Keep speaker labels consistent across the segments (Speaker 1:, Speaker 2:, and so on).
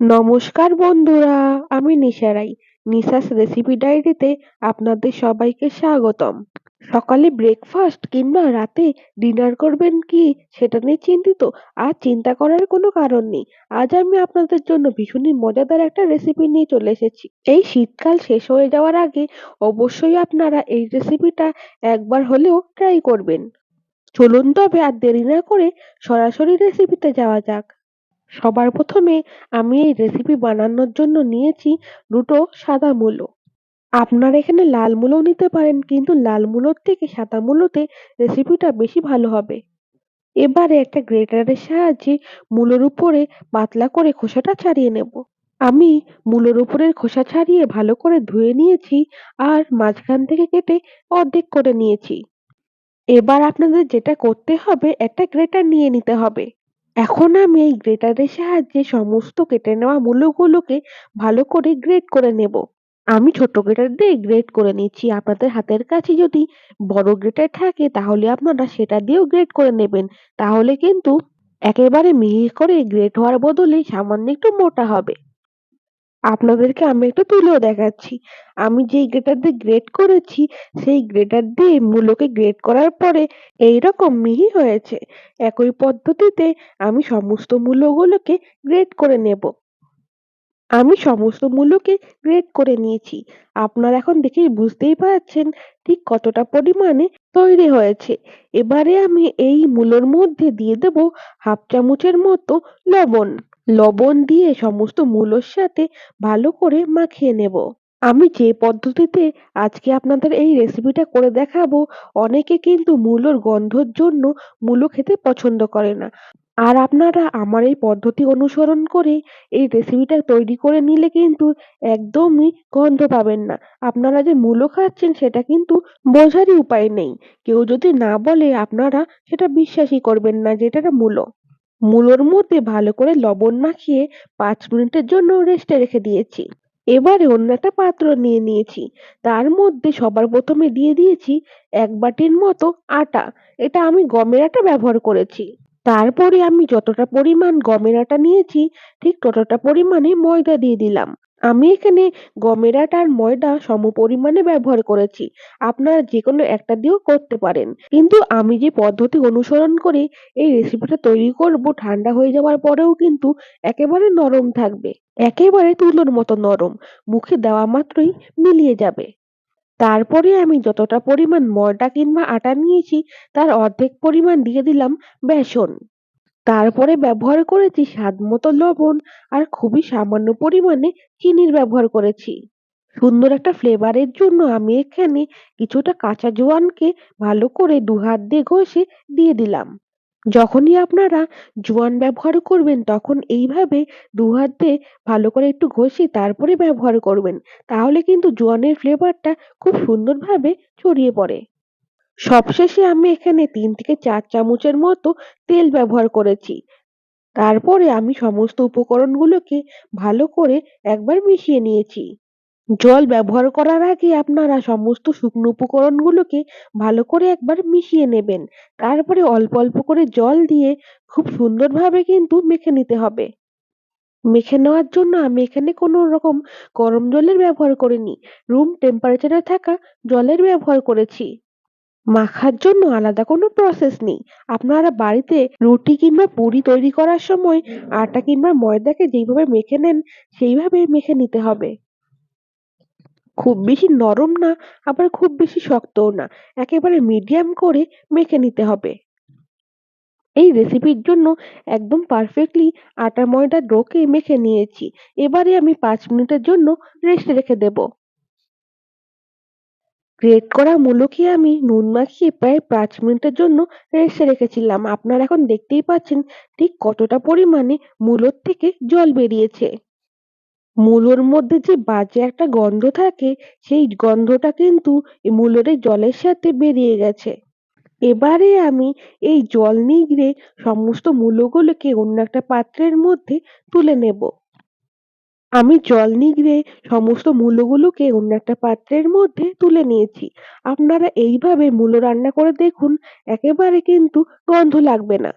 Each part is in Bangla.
Speaker 1: নমস্কার বন্ধুরা, আমি নিশা রাই নিশাস রেসিপি ডায়েরিতে আপনাদের সবাইকে স্বাগতম। সকালে ব্রেকফাস্ট কিংবা রাতে ডিনার করবেন কি সেটা নিয়ে চিন্তিত আর চিন্তা করার কোনো কারণ নেই। আজ আমি আপনাদের জন্য ভীষণই মজাদার একটা রেসিপি নিয়ে চলে এসেছি। এই শীতকাল শেষ হয়ে যাওয়ার আগে অবশ্যই আপনারা এই রেসিপিটা একবার হলেও ট্রাই করবেন। চলুন তবে আর দেরি না করে সরাসরি রেসিপিতে যাওয়া যাক। সবার প্রথমে আমি এই রেসিপি বানানোর জন্য নিয়েছি দুটো সাদা মূলো। আপনারা এখানে লাল মূলোও নিতে পারেন, কিন্তু লাল মূলোর থেকে সাদা মূলোতে রেসিপিটা বেশি ভালো হবে। এবারে একটা গ্রেটারের সাহায্যে মূলোর উপরে পাতলা করে খোসাটা ছাড়িয়ে নেব। আমি মূলোর উপরের খোসা ছাড়িয়ে ভালো করে ধুয়ে নিয়েছি আর মাঝখান থেকে কেটে অর্ধেক করে নিয়েছি। এবার আপনাদের যেটা করতে হবে, একটা গ্রেটার নিয়ে নিতে হবে। এখন আমি এই গ্রেটারের সাহায্যে সমস্ত কেটে নেওয়া মূল্যগুলোকে ভালো করে গ্রেট করে নেব। আমি ছোট গ্রেটার দিয়ে গ্রেট করে নিচ্ছি। আপনাদের হাতের কাছে যদি বড় গ্রেটার থাকে, তাহলে আপনারা সেটা দিয়েও গ্রেট করে নেবেন। তাহলে কিন্তু একেবারে মিহি করে গ্রেট হওয়ার বদলে সামান্য একটু মোটা হবে। আপনাদেরকে আমি একটু তুলেও দেখাচ্ছি। আমি যেই গ্রেটার দিয়ে গ্রেট করেছি, সেই গ্রেটার দিয়ে মূলোকে গ্রেট করার পরে এইরকম মিহি হয়েছে। একই পদ্ধতিতে আমি সমস্ত মূলোগুলোকে গ্রেট করে নেব। আমি সমস্ত মূলোকে গ্রেট করে নিয়েছি। আপনারা এখন দেখেই বুঝতেই পারছেন ঠিক কতটা পরিমাণে তৈরি হয়েছে। এবারে আমি এই মূলোর মধ্যে দিয়ে দেব হাফ চামচের মতো লবণ। লবণ দিয়ে সমস্ত মূলোর সাথে ভালো করে মাখিয়ে নেব। আমি যে পদ্ধতিতে আজকে আপনাদের এই রেসিপিটা করে দেখাবো, অনেকে কিন্তু মূলোর গন্ধর জন্য মূলো খেতে পছন্দ করে না। আর আপনারা আমার এই পদ্ধতি অনুসরণ করে এই রেসিপিটা তৈরি করে নিলে কিন্তু একদমই গন্ধ পাবেন না। আপনারা যে মূলো খাচ্ছেন সেটা কিন্তু বোঝারই উপায় নেই। কেউ যদি না বলে, আপনারা সেটা বিশ্বাসই করবেন না যে এটা মূলো। মূলোর মধ্যে ভালো করে লবণ মাখিয়ে পাঁচ মিনিটের জন্য রেস্টে রেখে দিয়েছি। এবারে অন্য একটা পাত্র নিয়ে নিয়েছি। তার মধ্যে সবার প্রথমে দিয়ে দিয়েছি এক বাটির মতো আটা। এটা আমি গমের আটা ব্যবহার করেছি। তারপরে আমি যতটা পরিমাণ গমের আটা নিয়েছি, ঠিক ততটা পরিমাণে ময়দা দিয়ে দিলাম। আমি এখানে গমের আটা আর ময়দা সমপরিমাণে ব্যবহার করেছি। আপনারা যে কোনো একটা দিয়েও করতে পারেন। কিন্তু আমি যে পদ্ধতি অনুসরণ করে এই রেসিপিটা তৈরি করব ঠান্ডা হয়ে যাওয়ার পরেও কিন্তু একেবারে নরম থাকবে। একেবারে তুলোর মতো নরম। মুখে দেওয়া মাত্রই মিলিয়ে যাবে। তারপরে আমি যতটা পরিমাণ ময়দা কিংবা আটা নিয়েছি, তার অর্ধেক পরিমাণ দিয়ে দিলাম বেসন। তারপরে ব্যবহার করেছি স্বাদ মতো লবণ আর খুবই সামান্য পরিমাণে চিনির ব্যবহার করেছি। সুন্দর একটা ফ্লেভারের জন্য আমি এখানে কিছুটা কাঁচা জোয়ানকে ভালো করে দু হাত দিয়ে ঘষে দিয়ে দিলাম। যখনই আপনারা জোয়ান ব্যবহার করবেন তখন এইভাবে দু হাত দিয়ে ভালো করে একটু ঘষে তারপরে ব্যবহার করবেন। তাহলে কিন্তু জোয়ানের ফ্লেভারটা খুব সুন্দরভাবে ছড়িয়ে পড়ে। সবশেষে আমি এখানে তিন থেকে চার চামচের মতো তেল ব্যবহার করেছি। তারপরে আমি সমস্ত উপকরণগুলোকে ভালো করে একবার মিশিয়ে নিয়েছি। জল ব্যবহার করার আগে আপনারা সমস্ত শুকনো উপকরণগুলোকে ভালো করে একবার মিশিয়ে নেবেন। তারপরে অল্প অল্প করে জল দিয়ে খুব সুন্দরভাবে কিন্তু মেখে নিতে হবে। মেখে নেওয়ার জন্য আমি এখানে কোনো রকম গরম জলের ব্যবহার করিনি। রুম টেম্পারেচারে থাকা জলের ব্যবহার করেছি। মাখার জন্য আলাদা কোনো প্রসেস নেই। আপনারা বাড়িতে রুটি কিংবা পুরি তৈরি করার সময় আটা কিংবা ময়দাকে যেইভাবে মেখে নেন সেইভাবে মেখে নিতে হবে। খুব বেশি নরম না, আবার খুব বেশি শক্তও না। একেবারে মিডিয়াম করে মেখে নিতে হবে। এই রেসিপির জন্য একদম পারফেক্টলি আটা ময়দার ডোকে মেখে নিয়েছি। এবারে আমি পাঁচ মিনিটের জন্য রেস্টে রেখে দেব। গ্রেট করা মূলোকে আমি নুন মাখিয়ে প্রায় পাঁচ মিনিটের জন্য রেস্টে রেখেছিলাম। আপনারা এখন দেখতেই পাচ্ছেন ঠিক কতটা পরিমাণে মূলোর থেকে জল বেরিয়েছে। মূলোর মধ্যে যে বাজে একটা গন্ধ থাকে, সেই গন্ধটা কিন্তু এই মূলোর এই জলের সাথে বেরিয়ে গেছে। এবারে আমি এই জল নিগড়ে সমস্ত মূলোগুলোকে অন্য একটা পাত্রের মধ্যে তুলে নেব। আমি জল নিগড়ে সমস্ত মূলোগুলোকে অন্য একটা পাত্রের মধ্যে তুলে নিয়েছি। আপনারা এইভাবে মূলো রান্না করে দেখুন, একেবারে কিন্তু গন্ধ লাগবে না।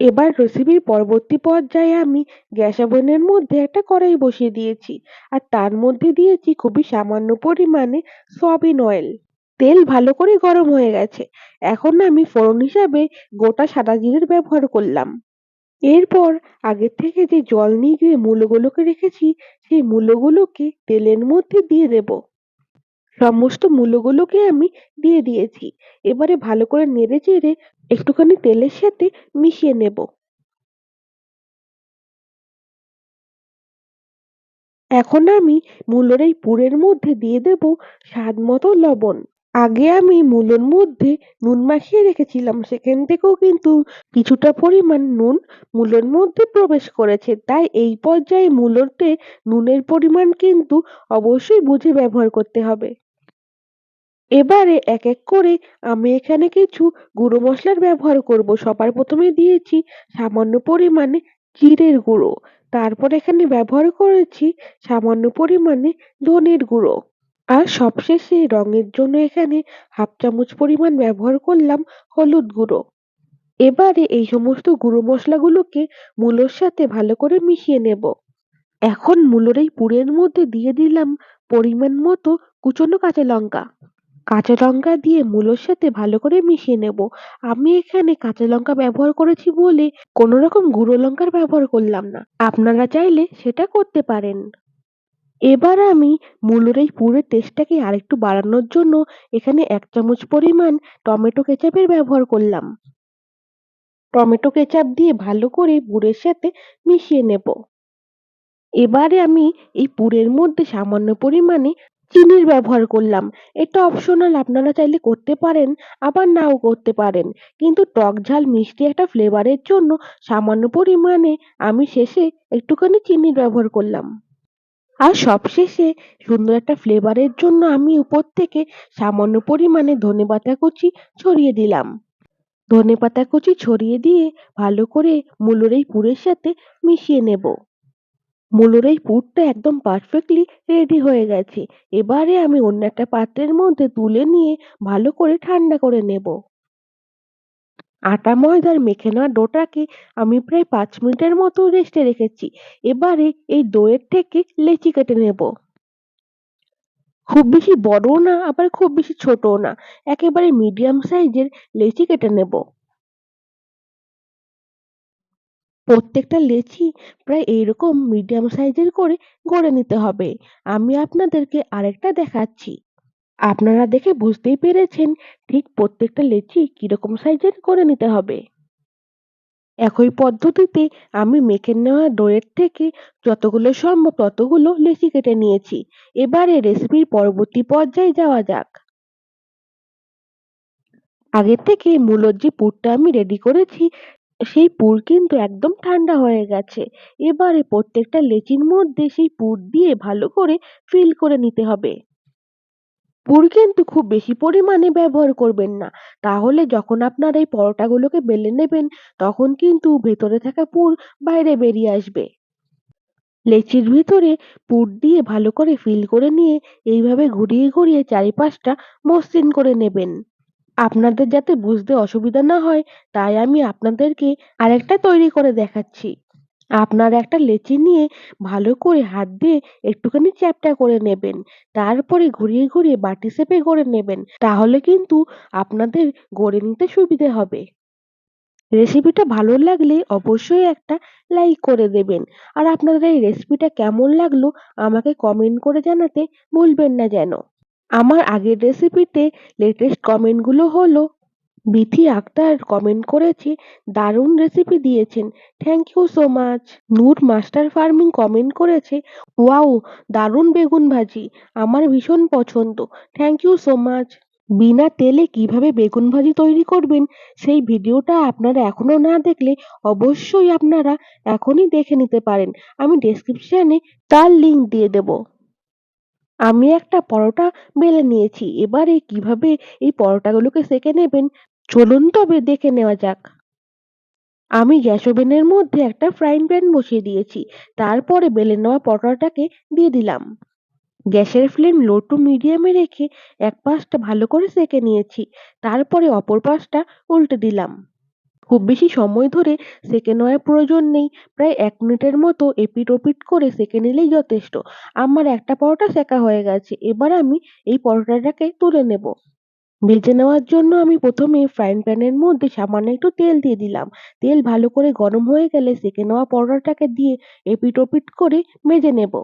Speaker 1: এবার রেসিপির পরবর্তী পর্যায়ে আমি গ্যাস ওভেনের মধ্যে একটা কড়াই বসিয়ে দিয়েছি আর তার মধ্যে দিয়েছি খুবই সামান্য পরিমাণে সয়াবিন অয়েল তেল ভালো করে গরম হয়ে গেছে। এখন আমি ফোড়ন হিসাবে গোটা সাদা জিরের ব্যবহার করলাম। এরপর আগের থেকে যে জল নিগড়ে মূলোগুলোকে রেখেছি, সেই মূলোগুলোকে তেলের মধ্যে দিয়ে দেব। সমস্ত মূলোগুলোকে আমি দিয়ে দিয়েছি। এবারে ভালো করে নেড়ে চেড়ে একটুখানি তেলের সাথে মিশিয়ে নেব। এখন আমি মূলোর এই পুরের মধ্যে দিয়ে দেব স্বাদ মতো লবণ। আগে আমি মূলোর মধ্যে নুন মাখিয়ে রেখেছিলাম, সেখান থেকেও কিন্তু কিছুটা পরিমাণ নুন মূলোর মধ্যে প্রবেশ করেছে। তাই এই পর্যায়ে মূলোতে নুনের পরিমাণ কিন্তু অবশ্যই বুঝে ব্যবহার করতে হবে। এবারে এক এক করে আমি এখানে কিছু গুঁড়ো মশলার ব্যবহার করব। সবার প্রথমে দিয়েছি সামান্য পরিমাণে জিরের গুঁড়ো। তারপর এখানে ব্যবহার করেছি সামান্য পরিমাণে ধনের গুঁড়ো। আর সবশেষে রঙের জন্য এখানে হাফ চামচ পরিমাণ ব্যবহার করলাম হলুদ গুঁড়ো। এবারে এই সমস্ত গুঁড়ো মশলাগুলোকে মূলোর সাথে ভালো করে মিশিয়ে নেব। এখন মূলোর এই পুরের মধ্যে দিয়ে দিলাম পরিমাণ মতো কুচনো কাঁচা লঙ্কা। কাঁচা লঙ্কা দিয়ে মূলোর সাথে ভালো করে মিশিয়ে নেব। আমি এখানে কাঁচা লঙ্কা ব্যবহার করেছি বলে কোনো রকম গুঁড়ো লঙ্কার ব্যবহার করলাম না। আপনারা চাইলে সেটা করতে পারেন। এবার আমি মূলোর এই পুরের টেস্টটাকে আরেকটু বাড়ানোর জন্য এখানে এক চামচ পরিমাণ টমেটো কেচাপের ব্যবহার করলাম। টমেটো কেচাপ দিয়ে ভালো করে পুরের সাথে মিশিয়ে নেব। এবারে আমি এই পুরের মধ্যে সামান্য পরিমাণে চিনির ব্যবহার করলাম। এটা অপশনাল আপনারা চাইলে করতে পারেন, আবার নাও করতে পারেন। কিন্তু টক ঝাল, মিষ্টি একটা ফ্লেভারের জন্য সামান্য পরিমাণে আমি শেষে একটুখানি চিনির ব্যবহার করলাম। আর সবশেষে সুন্দর একটা ফ্লেভারের জন্য আমি উপর থেকে সামান্য পরিমাণে ধনেপাতা কুচি ছড়িয়ে দিলাম। ধনেপাতা কুচি ছড়িয়ে দিয়ে ভালো করে মূলোর এই পুরের সাথে মিশিয়ে নেব। মূলোর এই পুরটা একদম পারফেক্টলি রেডি হয়ে গেছে। এবারে আমি অন্য একটা পাত্রের মধ্যে তুলে নিয়ে ভালো করে ঠান্ডা করে নেব। আটা ময়দার মেখে নেওয়া ডোটাকে আমি প্রায় পাঁচ মিনিটের মতো রেস্টে রেখেছি। এবারে এই দইয়ের থেকে লেচি কেটে নেব। খুব বেশি বড়ও না, আবার খুব বেশি ছোটও না। একেবারে মিডিয়াম সাইজের লেচি কেটে নেব। প্রত্যেকটা লেচি প্রায় এইরকম মিডিয়াম সাইজের করে গড়ে নিতে হবে। আমি আপনাদেরকে আরেকটা দেখাচ্ছি। আপনারা দেখে বুঝতেই পেরেছেন ঠিক প্রত্যেকটা লেচি কীরকম সাইজের করে নিতে হবে। একই পদ্ধতিতে আমি মেখে নেওয়া ডোয়ের থেকে যতগুলো সম্ভব ততগুলো লেচি কেটে নিয়েছি। এবারে রেসিপির পরবর্তী পর্যায়ে যাওয়া যাক। আগের থেকে মূলোর যে পুরটা আমি রেডি করেছি, সেই পুর কিন্তু একদম ঠান্ডা হয়ে গেছে। এবারে প্রত্যেকটা লেচির মধ্যে সেই পুর দিয়ে ভালো করে ফিল করে নিতে হবে। পুর কিন্তু খুব বেশি পরিমাণে ব্যবহার করবেন না। তাহলে যখন আপনার এই পরোটাগুলোকে বেলে নেবেন, তখন কিন্তু ভেতরে থাকা পুর বাইরে বেরিয়ে আসবে। লেচির ভিতরে পুর দিয়ে ভালো করে ফিল করে নিয়ে এইভাবে ঘুরিয়ে ঘুরিয়ে চারিপাশটা মসৃণ করে নেবেন। আপনাদের যাতে বুঝতে অসুবিধা না হয়, তাই আমি আপনাদেরকে আরেকটা তৈরি করে দেখাচ্ছি। আপনারা একটা লেচি নিয়ে ভালো করে হাত দিয়ে একটুখানি চ্যাপ্টা করে নেবেন। তারপরে ঘুরিয়ে ঘুরিয়ে বাটি সেপে গড়ে নেবেন। তাহলে কিন্তু আপনাদের গড়ে নিতে সুবিধে হবে। রেসিপিটা ভালো লাগলে অবশ্যই একটা লাইক করে দেবেন। আর আপনাদের এই রেসিপিটা কেমন লাগল আমাকে কমেন্ট করে জানাতে ভুলবেন না যেন। আমার আগের রেসিপিতে লেটেস্ট কমেন্টগুলো হলো বিথি আক্তার কমেন্ট করেছে, দারুণ রেসিপি দিয়েছেন। Thank you so much Noor master farming comment করেছে ওয়াও দারুণ বেগুন ভাজি, আমার ভীষণ পছন্দ। থ্যাংক ইউ সো মাচ বিনা তেলে কীভাবে বেগুন ভাজি তৈরি করবেন, সেই ভিডিওটা আপনারা এখনও না দেখলে অবশ্যই আপনারা এখনই দেখে নিতে পারেন। আমি ডেসক্রিপশনে তার লিংক দিয়ে দেব। আমি একটা পরোটা বেলে নিয়েছি, এবারে কীভাবে এই পরোটাগুলোকে সেঁকে নেবেন চলুন তবে দেখে নেওয়া যাক। আমি গ্যাস ওভেনের মধ্যে একটা ফ্রাইং প্যান বসিয়ে দিয়েছি, তারপরে বেলে নেওয়া পরোটাটাকে দিয়ে দিলাম। গ্যাসের ফ্লেম লো টু মিডিয়ামে রেখে এক পাশটা ভালো করে সেঁকে নিয়েছি, তারপরে অপর পাশটা উল্টে দিলাম। খুব বেশি সময় ধরে সেঁকে নেওয়ার প্রয়োজন নেই, প্রায় এক মিনিটের মতো এপিট ওপিট করে সেঁকে নিলেই যথেষ্ট। আমার একটা পরোটা সেঁকা হয়ে গেছে, এবার আমি এই পরোটাটাকে তুলে নেব। ভেজে নেওয়ার জন্য আমি প্রথমে ফ্রাইং প্যানের মধ্যে সামান্য একটু তেল দিয়ে দিলাম। তেল ভালো করে গরম হয়ে গেলে সেঁকে নেওয়া পরোটাটাকে দিয়ে এপিট ওপিট করে ভেজে নেব।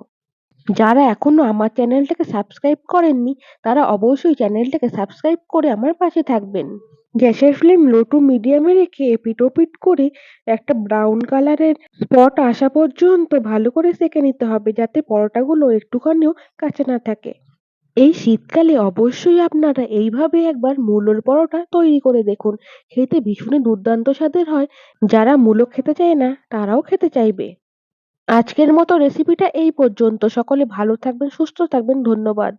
Speaker 1: যারা এখনও আমার চ্যানেলটাকে সাবস্ক্রাইব করেননি, তারা অবশ্যই চ্যানেলটাকে সাবস্ক্রাইব করে আমার পাশে থাকবেন। গ্যাসের ফ্লেম লো টু মিডিয়ামে রেখে এপিট ওপিট করে একটা ব্রাউন কালারের স্পট আসা পর্যন্ত ভালো করে সেঁকে নিতে হবে যাতে পরোটাগুলো একটুখানিও কাঁচা না থাকে। এই শীতকালে অবশ্যই আপনারা এইভাবে একবার মূলোর পরোটা তৈরি করে দেখুন। খেতে ভীষণই দুর্দান্ত স্বাদের হয়। যারা মূলো খেতে চায় না, তারাও খেতে চাইবে। আজকের মতো রেসিপিটা এই পর্যন্ত। সকলে ভালো থাকবেন, সুস্থ থাকবেন। ধন্যবাদ।